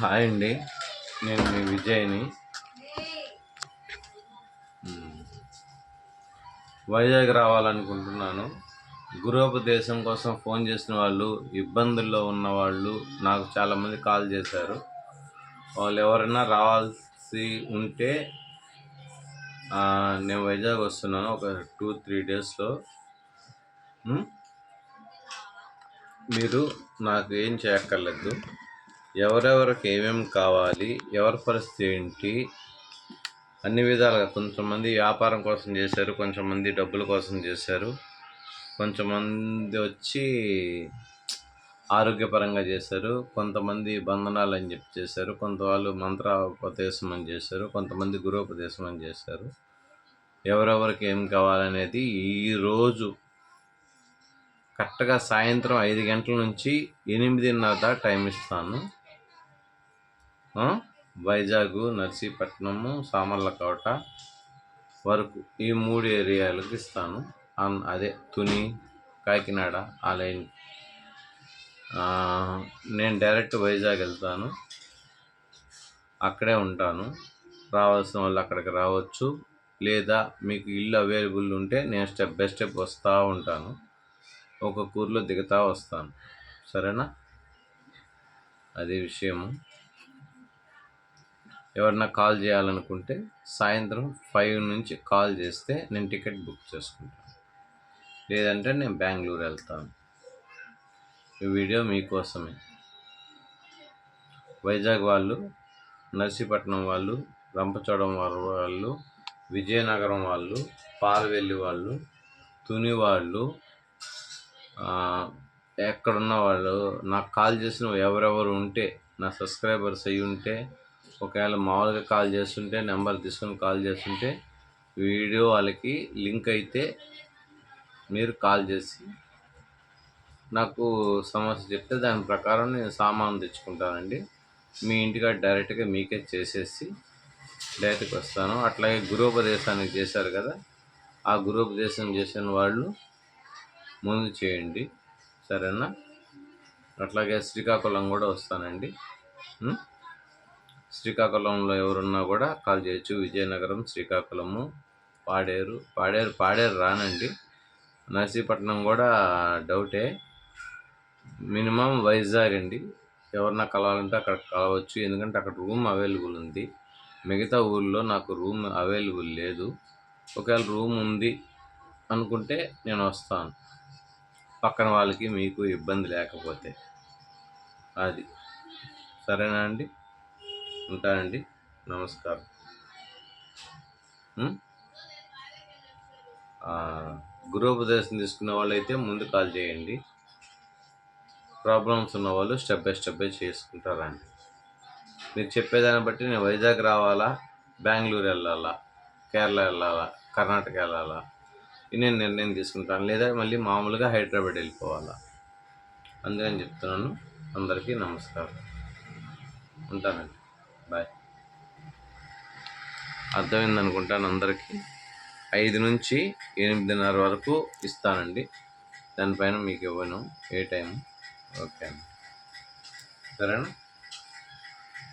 Hi అండి. నేను మీ విజయ్ని. వైజాగ్ రావాలనుకుంటున్నాను. గృహోపదేశం కోసం ఫోన్ చేసిన వాళ్ళు ఇబ్బందుల్లో ఉన్న వాళ్ళు నాకు చాలామంది కాల్ చేశారు. వాళ్ళు ఎవరైనా రావాల్సి ఉంటే నేను వైజాగ్ వస్తున్నాను ఒక టూ త్రీ డేస్లో. మీరు నాకు ఏం చేయక్కర్లేదు. ఎవరెవరికి ఏమేమి కావాలి ఎవరి పరిస్థితి ఏంటి అన్ని విధాలుగా కొంతమంది వ్యాపారం కోసం చేశారు కొంతమంది డబ్బుల కోసం చేశారు. కొంతమంది వచ్చి ఆరోగ్యపరంగా చేశారు కొంతమంది బంధనాలు అని చెప్పి చేశారు కొంత వాళ్ళు మంత్రోపదేశం అని చేశారు కొంతమంది గురోపదేశం అని చేశారు. ఎవరెవరికి ఏం కావాలనేది ఈరోజు కరెక్ట్గా సాయంత్రం ఐదు గంటల నుంచి ఎనిమిదిన్నర దాకా టైం ఇస్తాను. వైజాగ్ నర్సీపట్నము సామర్లకోట వరకు ఈ మూడు ఏరియాలకు ఇస్తాను. అన్- అదే తుని కాకినాడ ఆ లైన్. నేను డైరెక్ట్ వైజాగ్ వెళ్తాను. అక్కడే ఉంటాను. రావాల్సిన వాళ్ళు అక్కడికి రావచ్చు. లేదా మీకు ఇల్లు అవైలబుల్ ఉంటే నేను స్టెప్ బై స్టెప్ వస్తూ ఉంటాను. ఒక కూర్లో దిగుతా వస్తాను. సరేనా? అదే విషయము. ఎవరన్నా కాల్ చేయాలనుకుంటే సాయంత్రం ఫైవ్ నుంచి కాల్ చేస్తే నేను టికెట్ బుక్ చేసుకుంటాను. లేదంటే నేను బెంగళూరు వెళ్తాను. ఈ వీడియో మీకోసమే. వైజాగ్ వాళ్ళు నర్సీపట్నం వాళ్ళు రంపచోడవరం వాళ్ళు విజయనగరం వాళ్ళు పాలవెల్లి వాళ్ళు తుని వాళ్ళు ఎక్కడున్న వాళ్ళు నాకు కాల్ చేసిన ఎవరెవరు ఉంటే నా సబ్స్క్రైబర్స్ అయ్యి ఉంటే ఒకవేళ మామూలుగా కాల్ చేస్తుంటే నెంబర్ తీసుకొని కాల్ చేస్తుంటే వీడియో వాళ్ళకి లింక్ అయితే మీరు కాల్ చేసి నాకు సమస్య చెప్తే దాని ప్రకారం నేను సామాను తెచ్చుకుంటానండి. మీ ఇంటికాడ డైరెక్ట్గా మీకే చేసేసి డైరెక్ట్గా వస్తాను. అట్లాగే గురోపదేశానికి చేశారు కదా ఆ గురోపదేశం చేసిన వాళ్ళు ముందు చేయండి. సరేనా? అట్లాగే శ్రీకాకుళం కూడా వస్తానండి. శ్రీకాకుళంలో ఎవరున్నా కూడా కాల్ చేయొచ్చు. విజయనగరం శ్రీకాకుళము పాడేరు. పాడేరు పాడేరు రానండి. నర్సీపట్నం కూడా డౌటే. మినిమం వైజాగ్ అండి. ఎవరన్నా కలవాలంటే అక్కడ కలవచ్చు. ఎందుకంటే అక్కడ రూమ్ అవైలబుల్ ఉంది. మిగతా ఊళ్ళో నాకు రూమ్ అవైలబుల్ లేదు. ఒకవేళ రూమ్ ఉంది అనుకుంటే నేను వస్తాను. పక్కన వాళ్ళకి మీకు ఇబ్బంది లేకపోతే. అది. సరేనా అండి? ఉంటానండి. నమస్కారం. గృహోపదేశం తీసుకున్న వాళ్ళైతే ముందు కాల్ చేయండి. ప్రాబ్లమ్స్ ఉన్న వాళ్ళు స్టెప్ బై స్టెప్ బై చేసుకుంటారండి. మీరు చెప్పేదాన్ని బట్టి నేను వైజాగ్ రావాలా బెంగళూరు వెళ్ళాలా కేరళ వెళ్ళాలా కర్ణాటక వెళ్ళాలా నేను నిర్ణయం తీసుకుంటాను. లేదా మళ్ళీ మామూలుగా హైదరాబాద్ వెళ్ళిపోవాలా. అందుకని చెప్తున్నాను. అందరికీ నమస్కారం. ఉంటానండి. బాయ్. అర్థమైంది అనుకుంటాను అందరికీ. ఐదు నుంచి ఎనిమిదిన్నర వరకు ఇస్తానండి. దానిపైన మీకు ఇవ్వను. ఏ టైం ఓకే అండి. సరేనా?